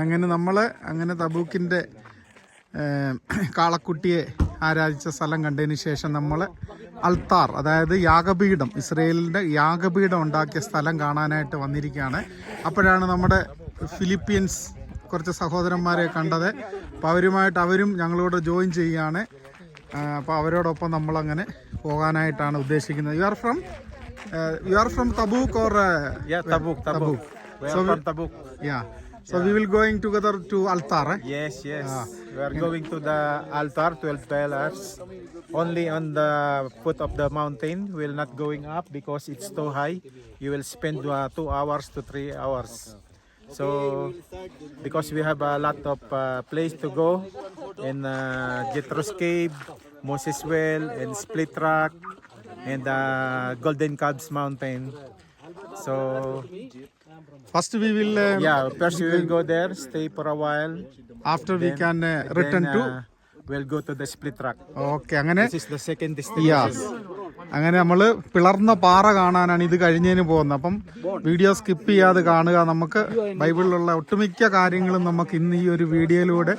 അങ്ങനെ നമ്മൾ അങ്ങനെ തബൂക്കിന്റെ കാളക്കുട്ടിയെ ആരാധിച്ച സ്ഥലം കണ്ടതിന് ശേഷം നമ്മൾ അൾത്താർ അതായത് യാഗപീഠം ഇസ്രയേലിന്റെ യാഗപീഠം ഉണ്ടാക്കിയ സ്ഥലം കാണാനായിട്ട് വന്നിരിക്കുകയാണ്. അപ്പോഴാണ് നമ്മുടെ ഫിലിപ്പീൻസ് കുറച്ച് സഹോദരന്മാരെ കണ്ടത്. അപ്പോൾ അവരുമായിട്ട് അവരും ഞങ്ങളോട് ജോയിൻ ചെയ്യുകയാണ്. അപ്പോൾ അവരോടൊപ്പം നമ്മളങ്ങനെ പോകാനായിട്ടാണ് ഉദ്ദേശിക്കുന്നത്. You are from you are from Tabuk or Tabuk Tabuk so Tabuk are So yeah. we will going together to altar. Eh? Yes, yes. Ah. We are going to the altar, 12 pillars. Only on the foot of the mountain. We're not going up because it's too high. You will spend uh, two hours to three hours. So, because we have a lot of uh, place to go in uh, Jethro's Cave, Moses Well, and Split Rock, and uh, Golden Cubs Mountain. So, first we will yeah, first we will go there, stay for a while. After we can return Then to uh, we'll go to the split rock. Okay അങ്ങനെ This is the second destination. Yes അങ്ങനെ നമ്മൾ പിളർന്ന പാറ കാണാനാണ് ഇത് കഴിഞ്ഞതിന് പോകുന്നത് അപ്പം video skip ചെയ്യാതെ കാണുക നമുക്ക് ബൈബിളിലുള്ള ഒട്ടുമിക്ക കാര്യങ്ങളും നമുക്ക് ഇന്ന് ഈ ഒരു വീഡിയോയിലൂടെ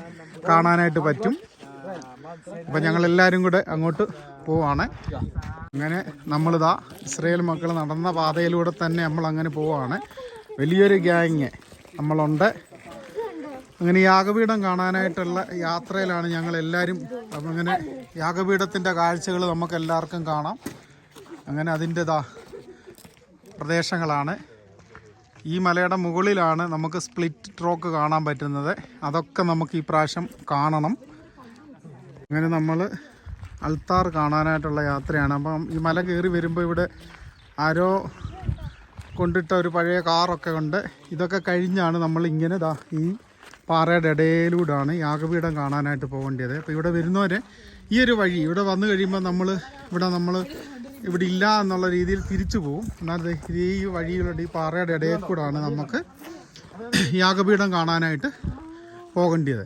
കാണാനായിട്ട് പറ്റും അപ്പം ഞങ്ങൾ എല്ലാവരും കൂടെ അങ്ങോട്ട് പോവാണ്. അങ്ങനെ നമ്മളിതാ ഇസ്രയേൽ മക്കൾ നടന്ന പാതയിലൂടെ തന്നെ നമ്മൾ അങ്ങനെ പോവാണ്. വലിയൊരു ഗ്യാങ് നമ്മളുണ്ട്. അങ്ങനെ യാഗപീഠം കാണാനായിട്ടുള്ള യാത്രയിലാണ് ഞങ്ങൾ എല്ലാവരും അങ്ങനെ യാഗപീഠത്തിന്റെ കാഴ്ചകൾ നമുക്ക് എല്ലാവർക്കും കാണാം. അങ്ങനെ അതിന്റെതാ പ്രദേശങ്ങളാണ്. ഈ മലയുടെ മുകളിലാണ് നമുക്ക് സ്പ്ലിറ്റ് ട്രോക്ക് കാണാൻ പറ്റുന്നത്. അതൊക്കെ നമുക്ക് ഈ പ്രാവശ്യം കാണണം. അങ്ങനെ നമ്മൾ അൾത്താർ കാണാനായിട്ടുള്ള യാത്രയാണ്. അപ്പം ഈ മല കയറി വരുമ്പോൾ ഇവിടെ ആരോ കൊണ്ടിട്ട ഒരു പഴയ കാറൊക്കെ ഉണ്ട്. ഇതൊക്കെ കഴിഞ്ഞാണ് നമ്മൾ ഇങ്ങനെ ദാ ഈ പാറയുടെ ഇടയിലൂടെയാണ് യാഗപീഠം കാണാനായിട്ട് പോകേണ്ടത്. അപ്പോൾ ഇവിടെ വരുന്നവരെ ഈ ഒരു വഴി ഇവിടെ വന്നു കഴിയുമ്പോൾ നമ്മൾ ഇവിടെ നമ്മൾ ഇവിടെ ഇല്ല എന്നുള്ള രീതിയിൽ തിരിച്ചു പോകും എന്നാൽ ഈ വഴിയിലൂടെ ഈ പാറയുടെ ഇടയിൽ കൂടാണ് നമുക്ക് യാഗപീഠം കാണാനായിട്ട് പോകേണ്ടത്.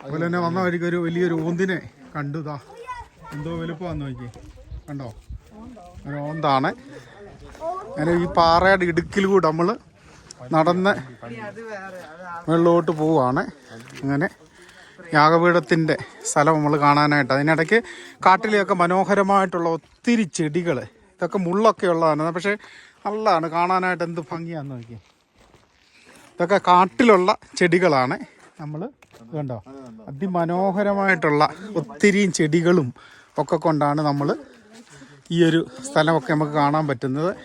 അതുപോലെ തന്നെ വന്ന വഴിക്ക് ഒരു വലിയൊരു ഓന്തിനെ കണ്ടു എന്തോ എന്തോ വന്നു നോക്കി കണ്ടോ? ഒരു ഓന്താണ്. അങ്ങനെ ഈ പാറയുടെ ഇടുക്കിലൂടെ നമ്മൾ നടന്ന് മുകളിലോട്ട് പോവാണ്. അങ്ങനെ യാഗപീഠത്തിന്റെ സ്ഥലം നമ്മൾ കാണാനായിട്ട്. അതിനിടയ്ക്ക് കാട്ടിലെയൊക്കെ മനോഹരമായിട്ടുള്ള ഒത്തിരി ചെടികൾ ഇതൊക്കെ മുള്ളൊക്കെ ഉള്ളതാണ്. പക്ഷേ നല്ലതാണ്. കാണാനായിട്ട് എന്ത് ഭംഗിയാന്ന് നോക്കി ഇതൊക്കെ കാട്ടിലുള്ള ചെടികളാണ്. നമ്മൾ കണ്ടോ? അതിമനോഹരമായിട്ടുള്ള ഒത്തിരിയും ചെടികളും ഒക്കെ കൊണ്ടാണ് നമ്മൾ ഈ ഒരു സ്ഥലമൊക്കെ നമുക്ക് കാണാൻ പറ്റുന്നത്.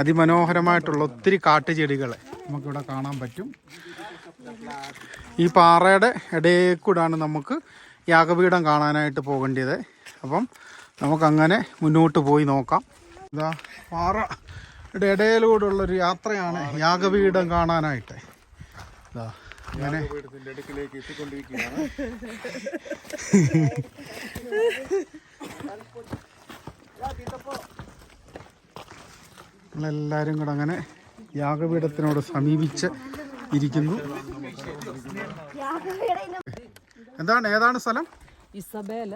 അതിമനോഹരമായിട്ടുള്ള ഒത്തിരി കാട്ടുചെടികൾ നമുക്കിവിടെ കാണാൻ പറ്റും. ഈ പാറയുടെ ഇടയിൽ കൂടാണ് നമുക്ക് യാഗപീഠം കാണാനായിട്ട് പോകേണ്ടത്. അപ്പം നമുക്കങ്ങനെ മുന്നോട്ട് പോയി നോക്കാം. ഇതാ പാറയുടെ ഇടയിലൂടെയുള്ളൊരു യാത്രയാണ് യാഗപീഠം കാണാനായിട്ട്. ഇതാ. അങ്ങനെ നമ്മളെല്ലാവരും കൂടെ അങ്ങനെ യാഗപീഠത്തിനോട് സമീപിച്ച് ഇരിക്കുന്നു. എന്താണ് ഏതാണ് സ്ഥലം? ഇസബേൽ.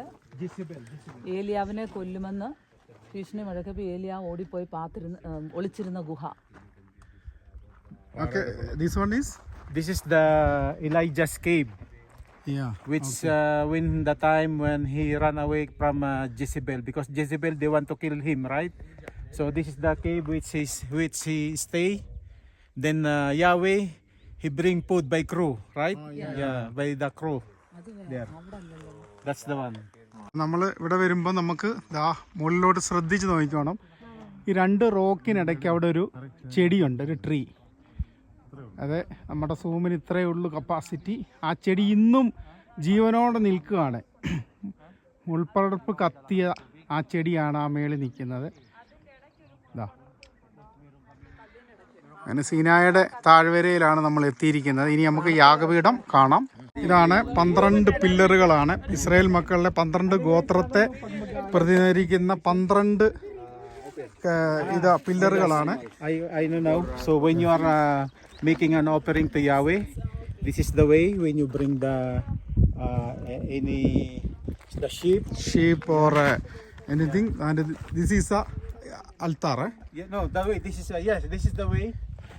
ഏലിയാവിനെ കൊല്ലുമെന്ന് ഭീഷണി മുഴക്കപ്പോൾ ഏലിയാവ് ഓടിപ്പോയി പാത്തിരുന്ന് ഒളിച്ചിരുന്ന ഗുഹ. Okay this one is This is the Elijah's cave, Yeah. which okay. uh, when the time when he ran away from uh, Jezebel, because Jezebel they want to kill him, right? So this is the cave which is which he stay. Then uh, Yahweh he bring food by crew, right? Oh, yeah. by the crew. There. That's the one. നമ്മൾ ഇവിടെ വരുമ്പോൾ നമുക്ക് ദാ മുകളിലോട്ട് ശ്രദ്ധിച്ച് നോക്കിക്കോണം ഈ രണ്ട് റോക്കിനിടയ്ക്ക് അവിടെ ഒരു ചെടിയുണ്ട് ഒരു ട്രീ അതെ നമ്മുടെ സൂമിന് ഇത്രയേ ഉള്ളൂ കപ്പാസിറ്റി ആ ചെടി ഇന്നും ജീവനോടെ നിൽക്കുകയാണ്. മുൾപ്പടർപ്പ് കത്തിയ ആ ചെടിയാണ് ആ മേളിൽ നിൽക്കുന്നത്. അങ്ങനെ സീനായുടെ താഴ്വരയിലാണ് നമ്മൾ എത്തിയിരിക്കുന്നത്. ഇനി നമുക്ക് യാഗപീഠം കാണാം. ഇതാണ് പന്ത്രണ്ട് പില്ലറുകളാണ്. ഇസ്രായേൽ മക്കളുടെ പന്ത്രണ്ട് ഗോത്രത്തെ പ്രതിനിധീകരിക്കുന്ന പന്ത്രണ്ട് ഇത് പില്ലറുകളാണ് I I know no so when you are making an offering the Yahweh this is the way when you bring the any the sheep sheep or anything and this is a altar no the way this is yes this is the way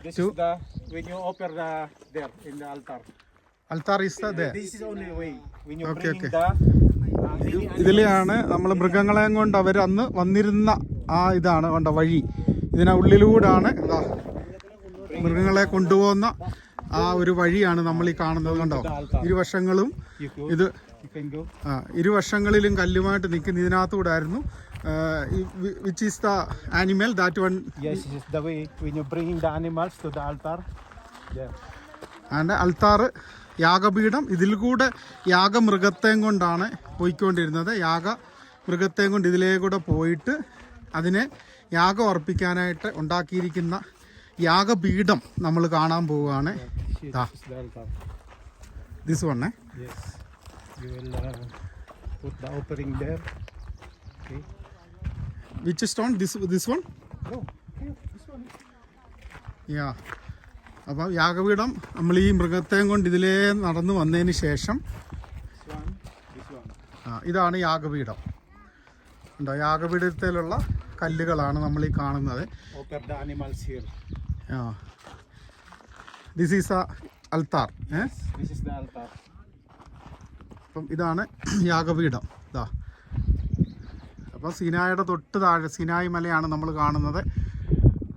this is the when you offer the there in the altar ഇതിലെയാണ് നമ്മൾ മൃഗങ്ങളെയും കൊണ്ട് അവർ അന്ന് വന്നിരുന്ന ആ ഇതാണ് കണ്ട വഴി ഇതിനെ ഉള്ളിലൂടാണ് എന്താ മൃഗങ്ങളെ കൊണ്ടുപോകുന്ന ആ ഒരു വഴിയാണ് നമ്മൾ ഈ കാണുന്നത് കണ്ടോ ഇരുവശങ്ങളും ഇത്. ആ, ഇരുവശങ്ങളിലും കല്ലുമായിട്ട് നിൽക്കുന്ന ഇതിനകത്തൂടെ ആയിരുന്നു which is the animal that one. And altar യാഗപീഠം ഇതിൽ കൂടെ യാഗമൃഗത്തെയും കൊണ്ടാണ് പോയിക്കൊണ്ടിരുന്നത് യാഗ മൃഗത്തെയും കൊണ്ട് ഇതിലേ കൂടെ പോയിട്ട് അതിനെ യാഗം അർപ്പിക്കാനായിട്ട് ഉണ്ടാക്കിയിരിക്കുന്ന യാഗപീഠം നമ്മൾ കാണാൻ പോവുകയാണ്. This വണ്ണേ. Which stone this this one yeah അപ്പോൾ യാഗപീഠം നമ്മൾ ഈ മൃഗത്തെയും കൊണ്ട് ഇതിലേ നടന്നു വന്നതിന് ശേഷം ഇതാണ് യാഗപീഠം. ഉണ്ടോ യാഗപീഠത്തിലുള്ള കല്ലുകളാണ് നമ്മൾ ഈ കാണുന്നത്. ആ. ദിസ് ഈസ് അൽത്താർ അപ്പം ഇതാണ് യാഗപീഠം. ഇതാ അപ്പം സിനായുടെ തൊട്ട് താഴെ സിനായി മലയാണ് നമ്മൾ കാണുന്നത്.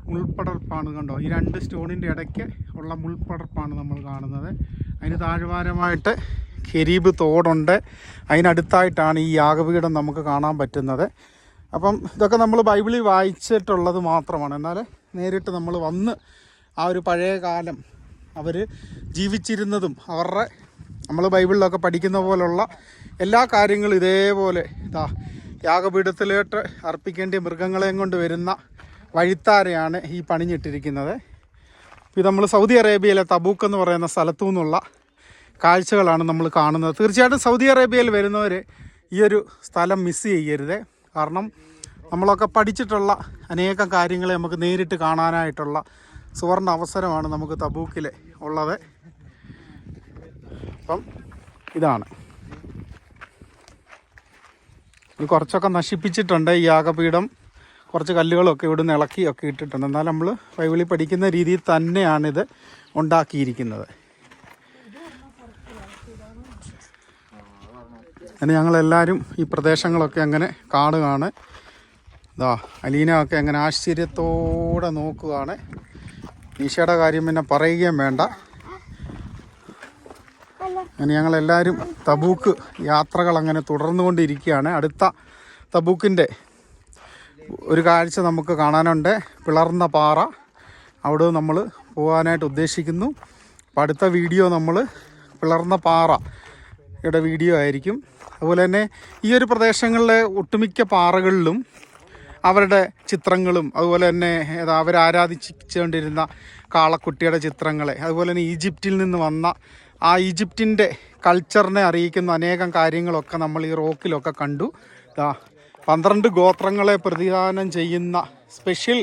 മുൾപ്പടർപ്പാണ് കണ്ടോ? ഈ രണ്ട് സ്റ്റോണിന്റെ ഇടയ്ക്ക് ഉള്ള മുൾപ്പടർപ്പാണ് നമ്മൾ കാണുന്നത്. അതിന് താഴ്വാരമായിട്ട് കെരീബ് തോടുണ്ട്. അതിനടുത്തായിട്ടാണ് ഈ യാഗപീഠം നമുക്ക് കാണാൻ പറ്റുന്നത്. അപ്പം ഇതൊക്കെ നമ്മൾ ബൈബിളിൽ വായിച്ചിട്ടുള്ളത് മാത്രമാണ്. എന്നാൽ നേരിട്ട് നമ്മൾ വന്ന് ആ ഒരു പഴയ കാലം അവർ ജീവിച്ചിരുന്നതും അവരുടെ നമ്മൾ ബൈബിളിലൊക്കെ പഠിക്കുന്ന പോലുള്ള എല്ലാ കാര്യങ്ങളും ഇതേപോലെ ഇതാ യാഗപീഠത്തിലോട്ട് അർപ്പിക്കേണ്ട മൃഗങ്ങളെയും കൊണ്ട് വരുന്ന വഴിത്താരയാണ് ഈ പണിഞ്ഞിട്ടിരിക്കുന്നത്. ഇത് നമ്മൾ സൗദി അറേബ്യയിലെ തബൂക്ക് എന്ന് പറയുന്ന സ്ഥലത്തു നിന്നുള്ള കാഴ്ചകളാണ് നമ്മൾ കാണുന്നത്. തീർച്ചയായിട്ടും സൗദി അറേബ്യയിൽ വരുന്നവർ ഈ ഒരു സ്ഥലം മിസ് ചെയ്യരുത്. കാരണം നമ്മളൊക്കെ പഠിച്ചിട്ടുള്ള അനേകം കാര്യങ്ങളെ നമുക്ക് നേരിട്ട് കാണാനായിട്ടുള്ള സുവർണ അവസരമാണ് നമുക്ക് തബൂക്കിൽ ഉള്ളത്. അപ്പം ഇതാണ്. ഇത് കുറച്ചൊക്കെ നശിപ്പിച്ചിട്ടുണ്ട് ഈ യാഗപീഠം കുറച്ച് കല്ലുകളൊക്കെ ഇവിടുന്ന് ഇളക്കി ഒക്കെ ഇട്ടിട്ടുണ്ട്. എന്നാൽ നമ്മൾ ബൈബിളിൽ പഠിക്കുന്ന രീതിയിൽ തന്നെയാണിത് ഉണ്ടാക്കിയിരിക്കുന്നത്. അങ്ങനെ ഞങ്ങളെല്ലാവരും ഈ പ്രദേശങ്ങളൊക്കെ അങ്ങനെ കാണുകയാണ്. ഇതാ അലീന ഒക്കെ അങ്ങനെ ആശ്ചര്യത്തോടെ നോക്കുകയാണ്. ഈശയുടെ കാര്യം പിന്നെ പറയുകയും വേണ്ട. അങ്ങനെ ഞങ്ങളെല്ലാവരും തബൂക്ക് യാത്രകൾ അങ്ങനെ തുടർന്നുകൊണ്ടിരിക്കുകയാണ്. അടുത്ത തബൂക്കിന്റെ ഒരു കാഴ്ച നമുക്ക് കാണാനുണ്ട്. പിളർന്ന പാറ. അവിടെ നമ്മൾ പോകാനായിട്ട് ഉദ്ദേശിക്കുന്നു. അപ്പോൾ അടുത്ത വീഡിയോ നമ്മൾ പിളർന്ന പാറയുടെ വീഡിയോ ആയിരിക്കും. അതുപോലെ തന്നെ ഈ ഒരു പ്രദേശങ്ങളിലെ ഒട്ടുമിക്ക പാറകളിലും അവരുടെ ചിത്രങ്ങളും അതുപോലെ തന്നെ ഏതാ അവർ ആരാധിച്ചുകൊണ്ടിരുന്ന കാളക്കുട്ടിയുടെ ചിത്രങ്ങളെ അതുപോലെ തന്നെ ഈജിപ്തിൽ നിന്ന് വന്ന ആ ഈജിപ്തിന്റെ കൾച്ചറിനെ അറിയിക്കുന്ന അനേകം കാര്യങ്ങളൊക്കെ നമ്മൾ ഈ റോക്കിലൊക്കെ കണ്ടു. പന്ത്രണ്ട് ഗോത്രങ്ങളെ പ്രതിദാനം ചെയ്യുന്ന സ്പെഷ്യൽ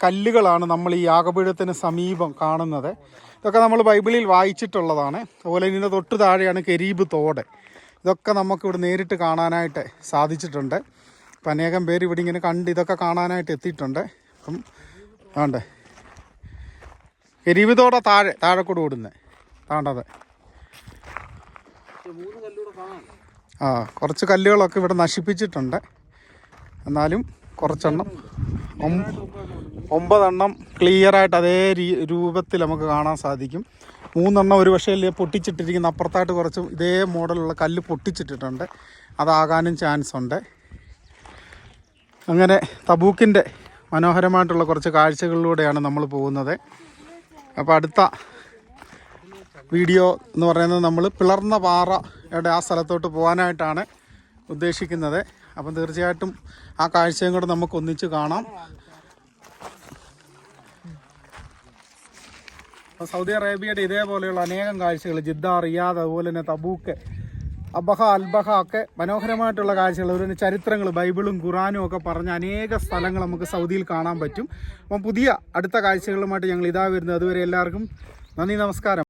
കല്ലുകളാണ് നമ്മൾ ഈ യാഗപീഠത്തിന് സമീപം കാണുന്നത്. ഇതൊക്കെ നമ്മൾ ബൈബിളിൽ വായിച്ചിട്ടുള്ളതാണ്. അതുപോലെ ഇതിന്റെ തൊട്ട് താഴെയാണ് കരീബ് തോട്. ഇതൊക്കെ നമുക്കിവിടെ നേരിട്ട് കാണാനായിട്ട് സാധിച്ചിട്ടുണ്ട്. അപ്പം അനേകം പേര് ഇവിടെ ഇങ്ങനെ കണ്ട് ഇതൊക്കെ കാണാനായിട്ട് എത്തിയിട്ടുണ്ട്. അപ്പം ആണ്ടേ. കരീബ് തോട താഴെ താഴെ കൂടെ ഓടുന്നത് താണ്ടത് ആ കുറച്ച് കല്ലുകളൊക്കെ ഇവിടെ നശിപ്പിച്ചിട്ടുണ്ട്. എന്നാലും കുറച്ചെണ്ണം. ഒമ്പതെണ്ണം ക്ലിയറായിട്ട് അതേ രൂപത്തിൽ നമുക്ക് കാണാൻ സാധിക്കും. മൂന്നെണ്ണം ഒരു പക്ഷേ പൊട്ടിച്ചിട്ടിരിക്കുന്ന അപ്പുറത്തായിട്ട് കുറച്ച് ഇതേ മോഡലുള്ള കല്ല് പൊട്ടിച്ചിട്ടിട്ടുണ്ട്. അതാകാനും ചാൻസ് ഉണ്ട്. അങ്ങനെ തബൂക്കിന്റെ മനോഹരമായിട്ടുള്ള കുറച്ച് കാഴ്ചകളിലൂടെയാണ് നമ്മൾ പോകുന്നത്. അപ്പോൾ അടുത്ത വീഡിയോ എന്ന് പറയുന്നത് നമ്മൾ പിളർന്ന പാറയുടെ ആ സ്ഥലത്തോട്ട് പോകാനായിട്ടാണ് ഉദ്ദേശിക്കുന്നത്. അപ്പം തീർച്ചയായിട്ടും ആ കാഴ്ചയും കൂടെ നമുക്ക് ഒന്നിച്ച് കാണാം. സൗദി അറേബ്യയുടെ ഇതേപോലെയുള്ള അനേകം കാഴ്ചകൾ ജിദ്ദ റിയാദ് അതുപോലെ തന്നെ തബൂക്ക് അബഹ അൽബഹ ഒക്കെ മനോഹരമായിട്ടുള്ള കാഴ്ചകൾ തന്നെ ചരിത്രങ്ങൾ ബൈബിളും ഖുറാനും ഒക്കെ പറഞ്ഞ അനേക സ്ഥലങ്ങൾ നമുക്ക് സൗദിയിൽ കാണാൻ പറ്റും. അപ്പം പുതിയ അടുത്ത കാഴ്ചകളുമായിട്ട് ഞങ്ങൾ ഇതാ വരുന്നത്. അതുവരെ എല്ലാവർക്കും നന്ദി നമസ്കാരം.